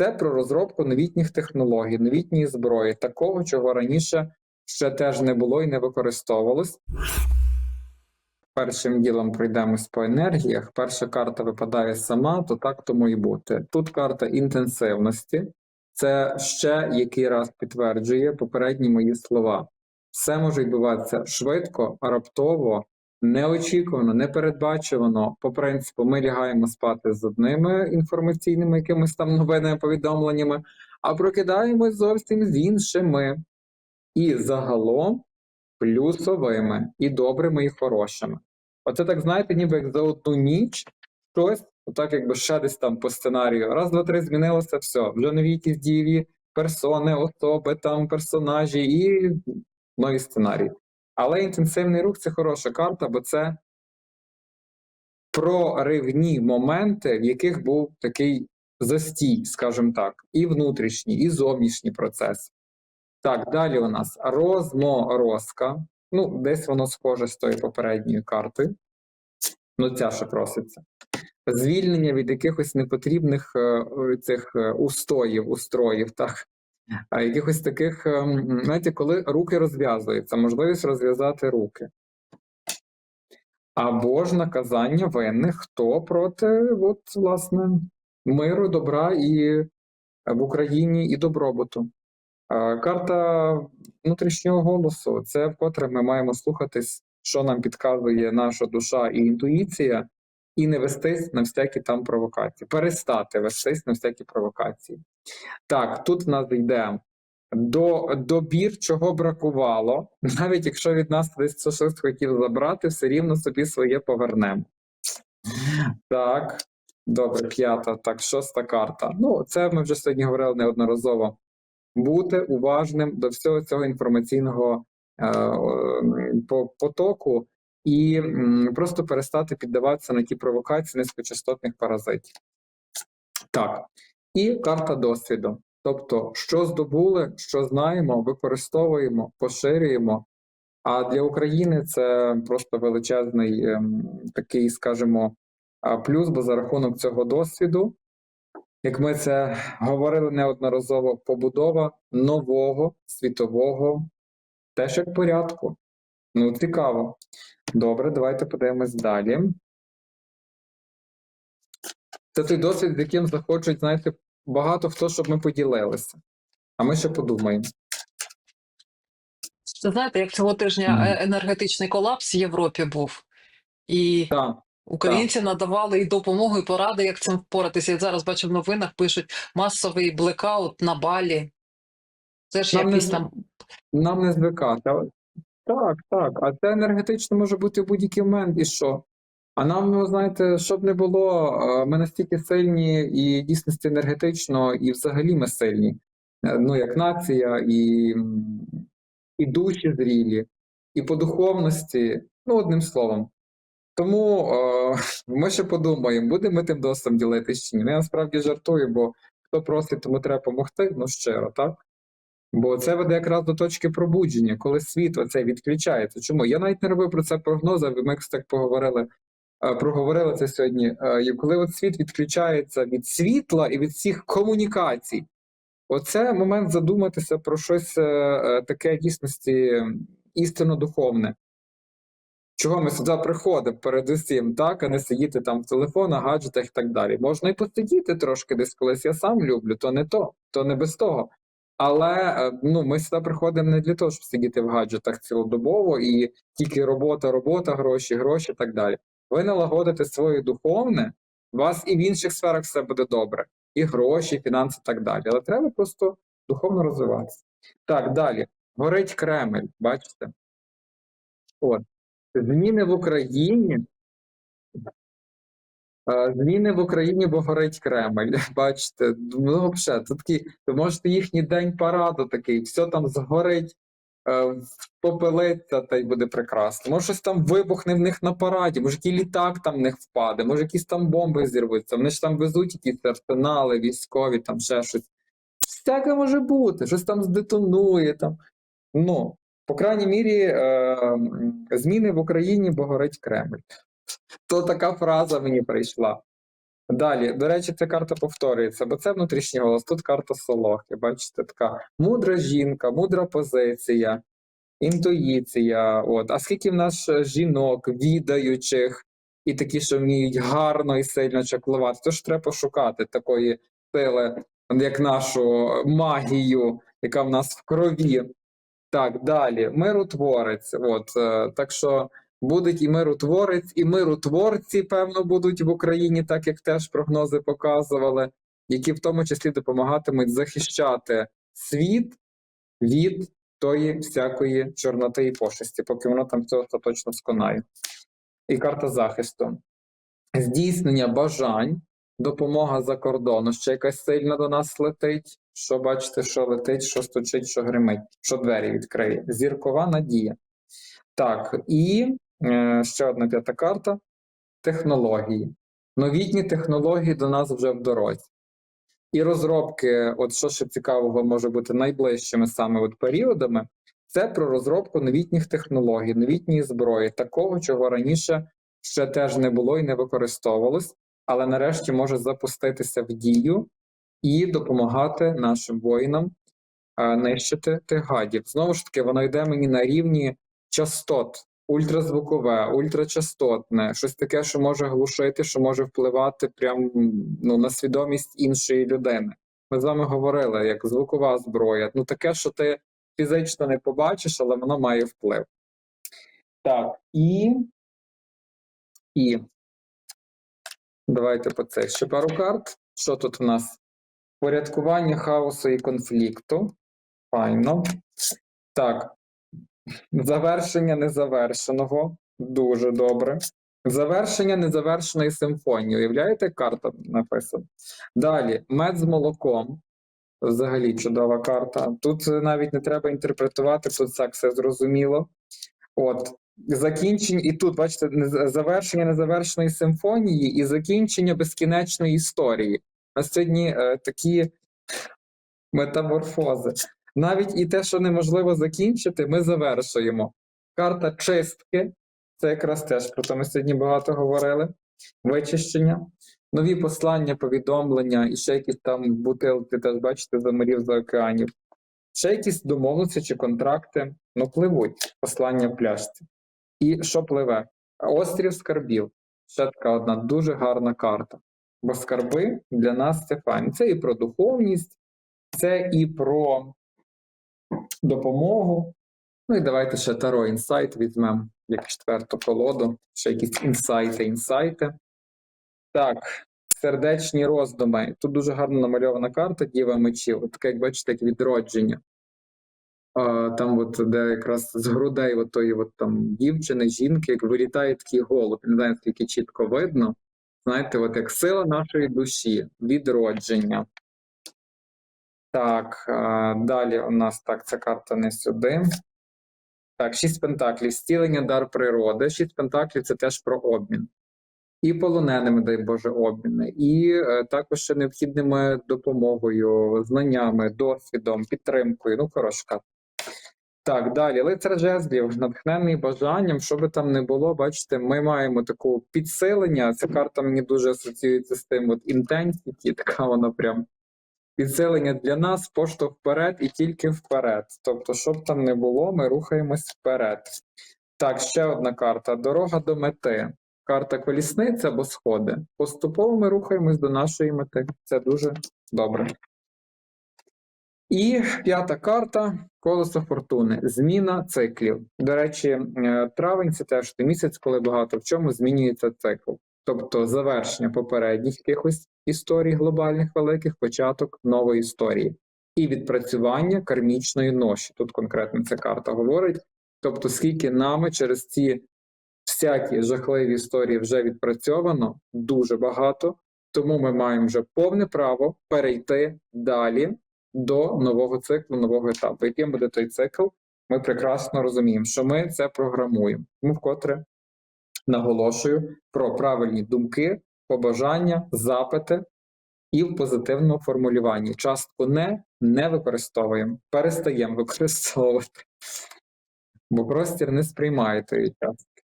Це про розробку новітніх технологій, новітньої зброї, такого, чого раніше ще теж не було і не використовувалось. Першим ділом пройдемось по енергіях. Перша карта випадає сама, то так тому і бути. Тут карта інтенсивності. Це ще який раз підтверджує попередні мої слова. Все може відбуватися швидко, раптово, неочікувано, непередбачувано. По принципу, ми лягаємо спати з одними інформаційними якимись там новинами, повідомленнями, а прокидаємось зовсім з іншими. І загалом плюсовими, і добрими, і хорошими. Оце так, знаєте, ніби як за одну ніч щось, отак якби ще десь там по сценарію. Раз, два, три змінилося, все. Вже нові якісь дієві персони, особи, там, персонажі і нові сценарії. Але інтенсивний рух це хороша карта, бо це проривні моменти, в яких був такий застій, скажімо так, і внутрішній, і зовнішній процес. Так, далі у нас розморозка. Ну, десь воно схоже з тої попередньої карти. Ну, ця ще проситься. Звільнення від якихось непотрібних е, цих е, устоїв, устроїв, так. Якихось таких, е, знаєте, коли руки розв'язуються, можливість розв'язати руки. Або ж наказання винних, хто проти, от, власне, миру, добра і е, в Україні і добробуту. Карта внутрішнього голосу це вкотре ми маємо слухатись, що нам підказує наша душа і інтуїція, і не вестись на всякі там провокації, перестати вестись на всякі провокації. Так, тут в нас йде до добір, чого бракувало, навіть якщо від нас десь це щось хотів забрати, все рівно собі своє повернемо. Так, добре, п'ята, так, шоста карта. Ну, це ми вже сьогодні говорили неодноразово бути уважним до всього цього інформаційного е, потоку і просто перестати піддаватися на ті провокації низькочастотних паразитів. Так, і карта досвіду. Тобто, що здобули, що знаємо, використовуємо, поширюємо. А для України це просто величезний ем, такий, скажімо, плюс, бо за рахунок цього досвіду як ми це говорили неодноразово, побудова нового світового теж як порядку. Ну, цікаво. Добре, давайте подивимось далі. Це той досвід, з яким захочуть, знаєте, багато хто, щоб ми поділилися. А ми ще подумаємо. Знаєте, як цього тижня е, енергетичний колапс в Європі був, і Так, українці надавали і допомогу, і поради, як цим впоратися. Я зараз бачу в новинах, пишуть масовий блекаут на Балі. Це ж Нам якісь з- там нам не звикати. Так, так. А це енергетично може бути в будь-який момент, і що? А нам, ну, знаєте, щоб не було, е, ми настільки сильні і дійсності енергетично, і взагалі ми сильні. Е, Ну, як нація, і, і душі зрілі, і по духовності, ну, одним словом. Тому е, ми ще подумаємо, будемо ми тим досвідом ділитися чи ні. Ну, Я насправді жартую, бо хто просить, тому треба допомогти, ну щиро, так? Бо це веде якраз до точки пробудження, коли світ оце відключається. Чому? Я навіть не робив про це прогнози, ми так поговорили, е, проговорили це сьогодні. Е, і Коли от світ відключається від світла і від всіх комунікацій, оце момент задуматися про щось е, таке дійсності істинно духовне. Чого ми сюди приходимо передусім, так, а не сидіти там в телефонах, гаджетах і так далі. Можна і посидіти трошки десь колись. Я сам люблю, то не то, то не без того. Але е, ну, ми сюди приходимо не для того, щоб сидіти в гаджетах цілодобово і тільки робота, робота, гроші, гроші і так далі. Ви налагодите своє духовне, у вас і в інших сферах все буде добре, і гроші, і фінанси, і так далі. Але треба просто духовно розвиватися. Так, далі. Горить Кремль, бачите? От. Зміни в Україні. Е, Зміни в Україні, бо горить Кремль. Бачите, ну взагалі, це такий, ви можете їхній день параду такий, все там згорить, е, попелиться, та й буде прекрасно. Може, щось там вибухне в них на параді, може, який літак там в них впаде, може, якісь там бомби зірвуться. Вони ж там везуть якісь арсенали, військові, там ще щось. Всяке може бути, щось там здетонує. Там. Ну, по крайній мірі, е, зміни в Україні, бо горить Кремль. То така фраза мені прийшла. Далі, до речі, ця карта повторюється, бо це внутрішній голос. Тут карта Солохи. Бачите, така мудра жінка, мудра позиція, інтуїція. От. А скільки в нас е, жінок, відаючих і такі, що вміють гарно і сильно чаклувати, то ж треба пошукати такої сили, як нашу магію, яка в нас в крові. Так, далі. Миротворець. От, е, так що будуть і миротворець, і миротворці, певно, будуть в Україні, так як теж прогнози показували, які в тому числі допомагатимуть захищати світ від тої всякої чорноти і пошесті, поки воно там все остаточно сконає. І карта захисту. Здійснення бажань, допомога за кордону, ще якась сильна до нас летить. Що бачите, що летить, що стучить, що гримить, що двері відкриє. Зіркова надія. Так, і ще одна п'ята карта технології. Новітні технології до нас вже в дорозі. І розробки, от що ще цікавого може бути найближчими саме от періодами, це про розробку новітніх технологій, новітньої зброї, такого, чого раніше ще теж не було і не використовувалось, але нарешті може запуститися в дію і допомагати нашим воїнам е, нищити тих гадів. Знову ж таки, воно йде мені на рівні частот, ультразвукове, ультрачастотне, щось таке, що може глушити, що може впливати прям ну, на свідомість іншої людини. Ми з вами говорили, як звукова зброя. Ну таке, що ти фізично не побачиш, але воно має вплив. Так, і. І. Давайте по це ще пару карт. Що тут у нас? Порядкування хаосу і конфлікту. Файно. Так. Завершення незавершеного. Дуже добре. Завершення незавершеної симфонії. Уявляєте, карта написана? Далі, мед з молоком. Взагалі чудова карта. Тут навіть не треба інтерпретувати, тут так все зрозуміло. От. Закінчення, і тут, бачите, завершення незавершеної симфонії і закінчення безкінечної історії. На сьогодні е, такі метаморфози. Навіть і те, що неможливо закінчити, ми завершуємо. Карта чистки, це якраз теж про те ми сьогодні багато говорили. Вичищення, нові послання, повідомлення і ще якісь там бутилки, теж бачите, за морів за океанів. Ще якісь домовленості чи контракти, ну, пливуть послання в пляшці. І що пливе? Острів скарбів. Ще така одна дуже гарна карта. Бо скарби для нас це файн. Це і про духовність, це і про допомогу. Ну і давайте ще Таро інсайт візьмемо як четверту колоду. Ще якісь інсайти, інсайти. Так, сердечні роздуми. Тут дуже гарно намальована карта Діва мечів. Таке, як бачите, як відродження. А, там, от, де якраз з грудей от от, там, дівчини, жінки, як вилітає такий голуб. Не знаю, наскільки чітко видно. Знаєте, от як сила нашої душі, відродження. Так, далі у нас так, ця карта не сюди. Так, шість пентаклів, зцілення дар природи. Шість пентаклів це теж про обмін. І полоненими, дай Боже, обміни, і е, також ще необхідними допомогою, знаннями, досвідом, підтримкою. Ну, хороша. Так, далі. Лицар жезлів, натхнений бажанням, що би там не було, бачите, ми маємо таку підсилення. Ця карта мені дуже асоціюється з тим от intensity, така вона прям підсилення для нас, поштовх вперед і тільки вперед. Тобто, що б там не було, ми рухаємось вперед. Так, ще одна карта: дорога до мети. Карта колісниця або сходи. Поступово ми рухаємось до нашої мети. Це дуже добре. І п'ята карта колесо фортуни. Зміна циклів. До речі, е, травень це теж місяць, коли багато в чому змінюється цикл. Тобто завершення попередніх якихось історій глобальних великих, початок нової історії. І відпрацювання кармічної ноші. Тут конкретно ця карта говорить. Тобто, скільки нами через ці всякі жахливі історії вже відпрацьовано, дуже багато. Тому ми маємо вже повне право перейти далі до нового циклу, нового етапу. Яким буде той цикл? Ми прекрасно розуміємо, що ми це програмуємо. Тому вкотре наголошую про правильні думки, побажання, запити і в позитивному формулюванні. Частку не не використовуємо, перестаємо використовувати. Бо простір не сприймає той час.